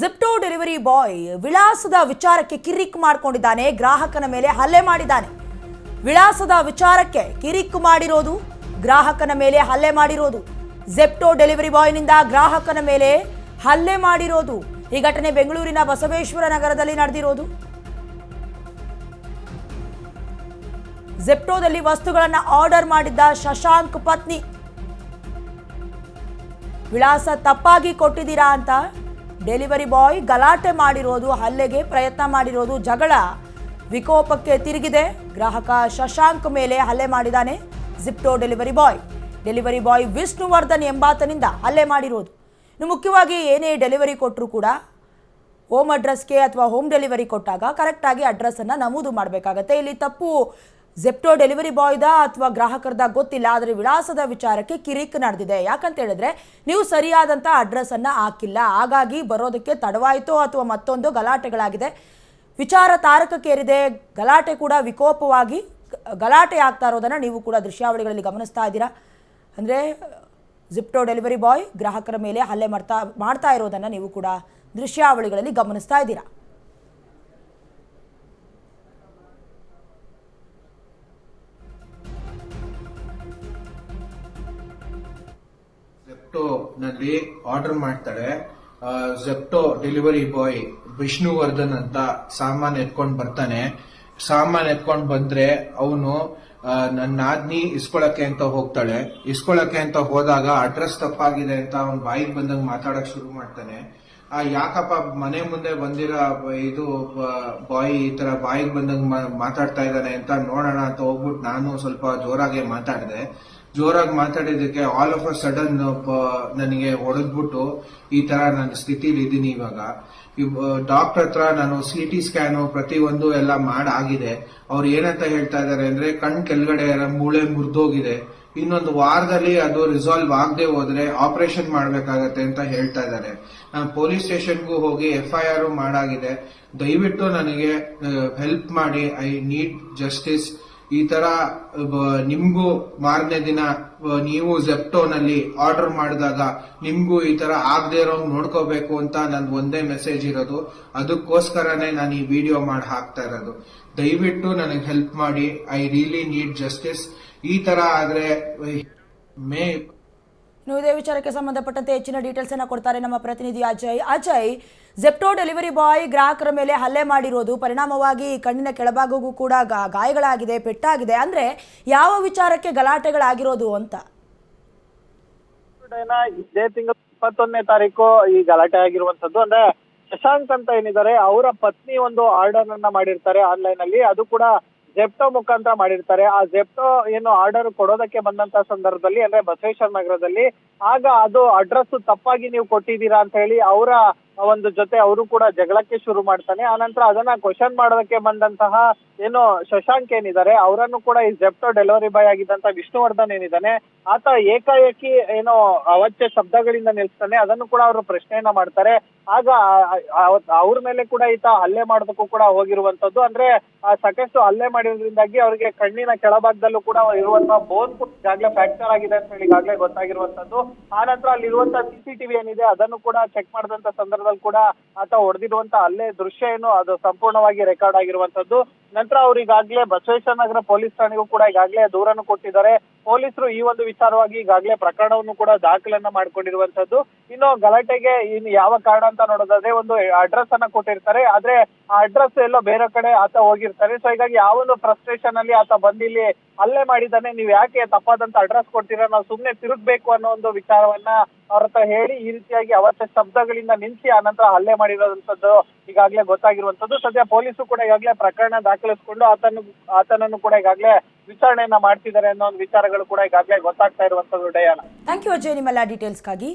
ಜಿಪ್ಟೋ delivery ಬಾಯ್ ವಿಳಾಸದ ವಿಚಾರಕ್ಕೆ ಕಿರಿಕ್ ಮಾಡಿಕೊಂಡಿದ್ದಾನೆ. ಗ್ರಾಹಕನ ಮೇಲೆ ಹಲ್ಲೆ ಮಾಡಿದ್ದಾನೆ. ವಿಳಾಸದ ವಿಚಾರಕ್ಕೆ ಕಿರಿಕ್ ಮಾಡಿರೋದು, ಗ್ರಾಹಕನ ಮೇಲೆ ಹಲ್ಲೆ ಮಾಡಿರೋದು. ಜೆಪ್ಟೋ ಡೆಲಿವರಿ ಬಾಯ್ನಿಂದ ಗ್ರಾಹಕನ ಮೇಲೆ ಹಲ್ಲೆ ಮಾಡಿರೋದು. ಈ ಘಟನೆ ಬೆಂಗಳೂರಿನ ಬಸವೇಶ್ವರ ನಗರದಲ್ಲಿ ನಡೆದಿರೋದು. ಜೆಪ್ಟೋದಲ್ಲಿ ವಸ್ತುಗಳನ್ನು ಆರ್ಡರ್ ಮಾಡಿದ್ದ ಶಶಾಂಕ್ ಪತ್ನಿ. ವಿಳಾಸ ತಪ್ಪಾಗಿ ಕೊಟ್ಟಿದ್ದೀರಾ ಅಂತ ಡೆಲಿವರಿ ಬಾಯ್ ಗಲಾಟೆ ಮಾಡಿರೋದು, ಹಲ್ಲೆಗೆ ಪ್ರಯತ್ನ ಮಾಡಿರೋದು ಜಗಳ ವಿಕೋಪಕ್ಕೆ ತಿರುಗಿದೆ. ಗ್ರಾಹಕ ಶಶಾಂಕ್ ಮೇಲೆ ಹಲ್ಲೆ ಮಾಡಿದಾನೆ Zepto delivery boy. Delivery boy Vishnuvardhan ಎಂಬಾತನಿಂದ ಹಲ್ಲೆ ಮಾಡಿರೋದು. ಇನ್ನು ಮುಖ್ಯವಾಗಿ ಏನೇ ಡೆಲಿವರಿ ಕೊಟ್ಟರೂ ಕೂಡ ಹೋಮ್ ಅಡ್ರೆಸ್ಗೆ ಅಥವಾ ಹೋಮ್ ಡೆಲಿವರಿ ಕೊಟ್ಟಾಗ ಕರೆಕ್ಟಾಗಿ ಅಡ್ರೆಸ್ಸನ್ನು ನಮೂದು ಮಾಡಬೇಕಾಗತ್ತೆ. ಇಲ್ಲಿ ತಪ್ಪು ಜೆಪ್ಟೋ ಡೆಲಿವರಿ ಬಾಯ್ದ ಅಥವಾ ಗ್ರಾಹಕರದ ಗೊತ್ತಿಲ್ಲ, ಆದರೆ ವಿಳಾಸದ ವಿಚಾರಕ್ಕೆ ಕಿರಿಕ್ ನಡೆದಿದೆ. ಯಾಕಂತ ಹೇಳಿದ್ರೆ, ನೀವು ಸರಿಯಾದಂಥ ಅಡ್ರೆಸ್ಸನ್ನು ಹಾಕಿಲ್ಲ. ಹಾಗಾಗಿ ಬರೋದಕ್ಕೆ ತಡವಾಯಿತು ಅಥವಾ ಮತ್ತೊಂದು ಗಲಾಟೆಗಳಾಗಿದೆ. ವಿಚಾರ ತಾರಕಕ್ಕೇರಿದೆ. ಗಲಾಟೆ ಕೂಡ ವಿಕೋಪವಾಗಿ, ಗಲಾಟೆ ಆಗ್ತಾ ಇರೋದನ್ನು ನೀವು ಕೂಡ ದೃಶ್ಯಾವಳಿಗಳಲ್ಲಿ ಗಮನಿಸ್ತಾ ಇದ್ದೀರಾ? ಅಂದರೆ ಜಿಪ್ಟೋ ಡೆಲಿವರಿ ಬಾಯ್ ಗ್ರಾಹಕರ ಮೇಲೆ ಹಲ್ಲೆ ಮಾಡ್ತಾ ಮಾಡ್ತಾ ಇರೋದನ್ನು ನೀವು ಕೂಡ ದೃಶ್ಯಾವಳಿಗಳಲ್ಲಿ ಗಮನಿಸ್ತಾ ಇದ್ದೀರಾ? ಜೆಪ್ಟೋ ನಲ್ಲಿ ಆರ್ಡರ್ ಮಾಡ್ತಾಳೆ ಜೆಪ್ಟೋ ಡೆಲಿವರಿ ಬಾಯ್ ವಿಷ್ಣುವರ್ಧನ್ ಅಂತ ಸಾಮಾನ್ ಎತ್ಕೊಂಡ್ ಬರ್ತಾನೆ. ಸಾಮಾನ್ ಎತ್ಕೊಂಡ್ ಬಂದ್ರೆ ಅವನು ನನ್ನ ನಾದ್ನಿ ಇಸ್ಕೊಳಕ್ಕೆ ಅಂತ ಹೋಗ್ತಾಳೆ. ಇಸ್ಕೊಳಕ್ಕೆ ಅಂತ ಹೋದಾಗ ಅಡ್ರೆಸ್ ತಪ್ಪಾಗಿದೆ ಅಂತ ಅವ್ನು ಬಾಯಿಗೆ ಬಂದಂಗ್ ಮಾತಾಡಕ್ ಶುರು ಮಾಡ್ತಾನೆ. ಆ, ಯಾಕಪ್ಪ ಮನೆ ಮುಂದೆ ಬಂದಿರೋ ಇದು ಬಾಯ್ ಈ ತರ ಬಾಯಿಗೆ ಬಂದಂಗ್ ಮಾತಾಡ್ತಾ ಇದ್ದಾನೆ ಅಂತ ನೋಡೋಣ ಅಂತ ಹೋಗ್ಬಿಟ್ಟು ನಾನು ಸ್ವಲ್ಪ ಜೋರಾಗೆ ಮಾತಾಡಿದೆ. ಜೋರಾಗಿ ಮಾತಾಡಿದಕ್ಕೆ ಆಲ್ ಆಫ್ ಅ ಸಡನ್ ನನಗೆ ಹೊಡೆದ್ಬಿಟ್ಟು ಈ ತರ ನನ್ನ ಸ್ಥಿತಿಲಿ ಇದ್ದೀನಿ ಇವಾಗ. ಡಾಕ್ಟರ್ ಹತ್ರ ನಾನು ಸಿ ಟಿ ಸ್ಕ್ಯಾನು ಪ್ರತಿಯೊಂದು ಎಲ್ಲ ಮಾಡಾಗಿದೆ. ಅವ್ರು ಏನಂತ ಹೇಳ್ತಾ ಇದ್ದಾರೆ ಅಂದ್ರೆ ಕಣ್ ಕೆಳಗಡೆ ಮೂಳೆ ಮುರಿದೋಗಿದೆ. ಇನ್ನೊಂದು ವಾರದಲ್ಲಿ ಅದು ರಿಸಾಲ್ವ್ ಆಗದೆ ಹೋದ್ರೆ ಆಪರೇಷನ್ ಮಾಡಬೇಕಾಗತ್ತೆ ಅಂತ ಹೇಳ್ತಾ ಇದ್ದಾರೆ. ನಾನು ಪೊಲೀಸ್ ಸ್ಟೇಷನ್ಗೂ ಹೋಗಿ ಎಫ್ ಐ ಆರ್ ಮಾಡಾಗಿದೆ. ದಯವಿಟ್ಟು ನನಗೆ ಹೆಲ್ಪ್ ಮಾಡಿ. ಐ ನೀಡ್ ಜಸ್ಟಿಸ್ ಈ ತರ ನಿಮ್ಗೂ ಮಾರನೇ ದಿನ ನೀವು ಜೆಪ್ಟೋನಲ್ಲಿ ಆರ್ಡರ್ ಮಾಡಿದಾಗ ನಿಮ್ಗೂ ಈ ತರ ಆಗದೆ ಇರೋ ನೋಡ್ಕೋಬೇಕು ಅಂತ ನನ್ ಒಂದೇ ಮೆಸೇಜ್ ಇರೋದು. ಅದಕ್ಕೋಸ್ಕರನೇ ನಾನು ಈ ವಿಡಿಯೋ ಮಾಡಿ ಹಾಕ್ತಾ ಇರೋದು. ದಯವಿಟ್ಟು ನನಗೆ ಹೆಲ್ಪ್ ಮಾಡಿ. ಐ ರಿಯಲಿ ನೀಡ್ ಜಸ್ಟಿಸ್ ಈ ತರ ಆದ್ರೆ, ಮೇ ನೀವು ಇದೇ ವಿಚಾರಕ್ಕೆ ಸಂಬಂಧಪಟ್ಟಂತೆ ಹೆಚ್ಚಿನ ಡೀಟೇಲ್ಸ್ ಅನ್ನ ಕೊಡ್ತಾರೆ ನಮ್ಮ ಪ್ರತಿನಿಧಿ Ajay. Ajay Zepto delivery boy ಗ್ರಾಹಕರ ಮೇಲೆ ಹಲ್ಲೆ ಮಾಡಿರೋದು ಪರಿಣಾಮವಾಗಿ ಕಣ್ಣಿನ ಕೆಳಭಾಗಗೂ ಕೂಡ ಗಾಯಗಳಾಗಿದೆ, ಪೆಟ್ಟಾಗಿದೆ. ಅಂದ್ರೆ ಯಾವ ವಿಚಾರಕ್ಕೆ ಗಲಾಟೆಗಳಾಗಿರೋದು ಅಂತ? ಇದೇ ತಿಂಗಳ ಇಪ್ಪತ್ತೊಂದನೇ ತಾರೀಕು ಈ ಗಲಾಟೆ ಆಗಿರುವಂತದ್ದು ಅಂದ್ರೆ ಶಶಾಂಕ್ ಅಂತ ಏನಿದ್ದಾರೆ, ಅವರ ಪತ್ನಿ ಒಂದು ಆರ್ಡರ್ ಅನ್ನ ಮಾಡಿರ್ತಾರೆ ಆನ್ಲೈನ್ ಅಲ್ಲಿ. ಅದು ಕೂಡ ಜೆಪ್ಟೋ ಮುಖಾಂತರ ಮಾಡಿರ್ತಾರೆ. ಆ ಜೆಪ್ಟೋ ಏನು ಆರ್ಡರ್ ಕೊಡೋದಕ್ಕೆ ಬಂದಂತ ಸಂದರ್ಭದಲ್ಲಿ, ಅಂದ್ರೆ ಬಸವೇಶ್ವರ ನಗರದಲ್ಲಿ, ಆಗ ಅದು ಅಡ್ರೆಸ್ ತಪ್ಪಾಗಿ ನೀವು ಕೊಟ್ಟಿದ್ದೀರಾ ಅಂತ ಹೇಳಿ ಅವರ ಒಂದು ಜೊತೆ ಅವರು ಕೂಡ ಜಗಳಕ್ಕೆ ಶುರು ಮಾಡ್ತಾನೆ. ಆನಂತರ ಅದನ್ನ ಕ್ವಶನ್ ಮಾಡೋದಕ್ಕೆ ಬಂದಂತಹ ಏನು ಶಶಾಂಕ್ ಏನಿದ್ದಾರೆ, ಅವರನ್ನು ಕೂಡ ಈ ಜೆಪ್ಟೋ ಡೆಲಿವರಿ ಬಾಯ್ ಆಗಿದ್ದಂತ ವಿಷ್ಣುವರ್ಧನ್ ಏನಿದ್ದಾನೆ, ಆತ ಏಕಾಏಕಿ ಏನೋ ಅವಚ್ಯ ಶಬ್ದಗಳಿಂದ ನಿಲ್ಸ್ತಾನೆ. ಅದನ್ನು ಕೂಡ ಅವರು ಪ್ರಶ್ನೆಯನ್ನ ಮಾಡ್ತಾರೆ. ಆಗ ಅವ್ರ ಮೇಲೆ ಕೂಡ ಈತ ಹಲ್ಲೆ ಮಾಡೋದಕ್ಕೂ ಕೂಡ ಹೋಗಿರುವಂತದ್ದು. ಅಂದ್ರೆ ಸಾಕಷ್ಟು ಹಲ್ಲೆ ಮಾಡಿರೋದ್ರಿಂದಾಗಿ ಅವರಿಗೆ ಕಣ್ಣಿನ ಕೆಳಭಾಗದಲ್ಲೂ ಕೂಡ ಇರುವಂತಹ ಬೋನ್ ಕೂಡ ಈಗಾಗಲೇ ಫ್ರಾಕ್ಚರ್ ಆಗಿದೆ ಅಂತ ಹೇಳಿ ಈಗಾಗಲೇ ಗೊತ್ತಾಗಿರುವಂತದ್ದು. ಆನಂತರ ನಂತರ ಅಲ್ಲಿರುವಂತಹ ಸಿಸಿಟಿವಿ ಏನಿದೆ, ಅದನ್ನು ಕೂಡ ಚೆಕ್ ಮಾಡಿದಂತ ಸಂದರ್ಭದಲ್ಲಿ ಕೂಡ ಆತ ಹೊಡೆದಿರುವಂತ ಅಲ್ಲೇ ದೃಶ್ಯ ಏನು, ಅದು ಸಂಪೂರ್ಣವಾಗಿ ರೆಕಾರ್ಡ್ ಆಗಿರುವಂತದ್ದು ನಂತರ ಅವರಿಗಾಗ್ಲೇ ಬಸವೇಶ್ವರ ನಗರ ಪೊಲೀಸ್ ಠಾಣೆಗೂ ಕೂಡ ಈಗಾಗಲೇ ದೂರನ್ನು ಕೊಟ್ಟಿದ್ದಾರೆ. ಪೊಲೀಸರು ಈ ಒಂದು ವಿಚಾರವಾಗಿ ಈಗಾಗಲೇ ಪ್ರಕರಣವನ್ನು ಕೂಡ ದಾಖಲನ್ನ ಮಾಡ್ಕೊಂಡಿರುವಂತದ್ದು ಇನ್ನು ಗಲಾಟೆಗೆ ಇನ್ ಯಾವ ಕಾರಣ ಅಂತ ನೋಡೋದಾದ್ರೆ ಒಂದು ಅಡ್ರೆಸ್ ಅನ್ನ ಕೊಟ್ಟಿರ್ತಾರೆ. ಆದ್ರೆ ಆ ಅಡ್ರೆಸ್ ಎಲ್ಲೋ ಬೇರೆ ಕಡೆ ಆತ ಹೋಗಿರ್ತಾರೆ. ಸೊ ಹೀಗಾಗಿ ಯಾವ ಒಂದು ಫ್ರಸ್ಟ್ರೇಷನ್ ಅಲ್ಲಿ ಆತ ಬಂದಿಲ್ಲಿ ಅಲ್ಲೇ ಮಾಡಿದ್ದಾನೆ, ನೀವ್ ಯಾಕೆ ತಪ್ಪಾದಂತ ಅಡ್ರೆಸ್ ಕೊಡ್ತೀರಾ, ನಾವು ಸುಮ್ಮನೆ ತಿರುಗ್ಬೇಕು ಅನ್ನೋ ಒಂದು ವಿಚಾರವನ್ನ ಅವ್ರ ಹೇಳಿ ಈ ರೀತಿಯಾಗಿ ಅವತ್ತ ಶಬ್ದಗಳಿಂದ ನಿಲ್ಸಿ ಆ ನಂತರ ಹಲ್ಲೆ ಮಾಡಿರೋದಂಥದ್ದು ಈಗಾಗಲೇ ಗೊತ್ತಾಗಿರುವಂತದ್ದು ಸದ್ಯ ಪೊಲೀಸರು ಕೂಡ ಈಗಾಗಲೇ ಪ್ರಕರಣ ದಾಖಲಿಸಿಕೊಂಡು ಆತನ, ಆತನನ್ನು ಕೂಡ ಈಗಾಗಲೇ ವಿಚಾರಣೆಯನ್ನ ಮಾಡ್ತಿದ್ದಾರೆ ಅನ್ನೋ ಒಂದು ವಿಚಾರಗಳು ಕೂಡ ಈಗಾಗಲೇ ಗೊತ್ತಾಗ್ತಾ ಇರುವಂತದ್ದು ಡಯಾನ. ಥ್ಯಾಂಕ್ ಯು ಅಜಯ್ ನಿಮ್ಮೆಲ್ಲ ಡೀಟೇಲ್ಸ್ಗಾಗಿ